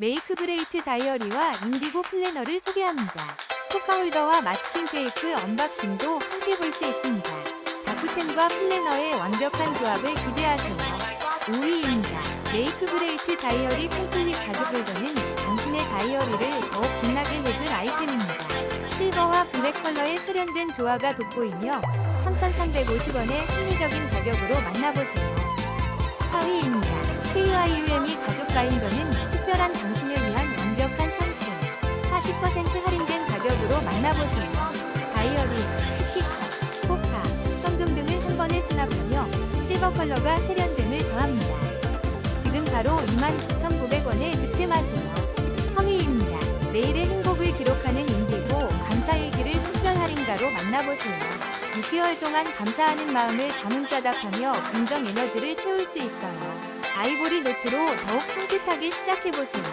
메이크 그레이트 다이어리와 인디고 플래너를 소개합니다. 포카홀더와 마스킹 테이프 언박싱도 함께 볼 수 있습니다. 다쿠텐과 플래너의 완벽한 조합을 기대하세요. 5위입니다. 메이크 그레이트 다이어리 팬클립 가죽 홀더는 당신의 다이어리를 더욱 빛나게 해줄 아이템입니다. 실버와 블랙 컬러의 세련된 조화가 돋보이며 3,350원의 합리적인 가격으로 만나보세요. 4위입니다. KYUM이 가죽 바인더는 40% 할인된 가격으로 만나보세요. 다이어리, 스티커, 포카, 현금 등을 한 번에 수납하며 실버 컬러가 세련됨을 더합니다. 지금 바로 29,900원에 득템하세요. 3위입니다. 매일의 행복을 기록하는 인디고 감사일기를 특별 할인가로 만나보세요. 6개월 동안 감사하는 마음을 자문자답하며 긍정 에너지를 채울 수 있어요. 아이보리 노트로 더욱 산뜻하게 시작해보세요.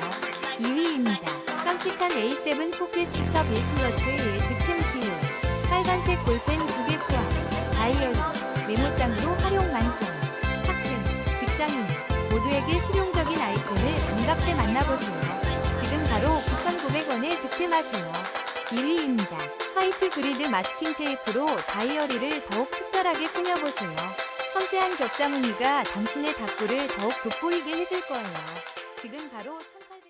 2위입니다. 깜찍한 A7 포켓 수첩 1 플러스의 득템 기호. 빨간색 볼펜 2개 포함. 다이어리, 메모장으로 활용 만점. 학생, 직장인, 모두에게 실용적인 아이템을 반갑게 만나보세요. 지금 바로 9,900원에 득템하세요. 1위입니다. 화이트 그리드 마스킹 테이프로 다이어리를 더욱 특별하게 꾸며보세요. 섬세한 격자 무늬가 당신의 다꾸를 더욱 돋보이게 해줄 거예요. 지금 바로 천...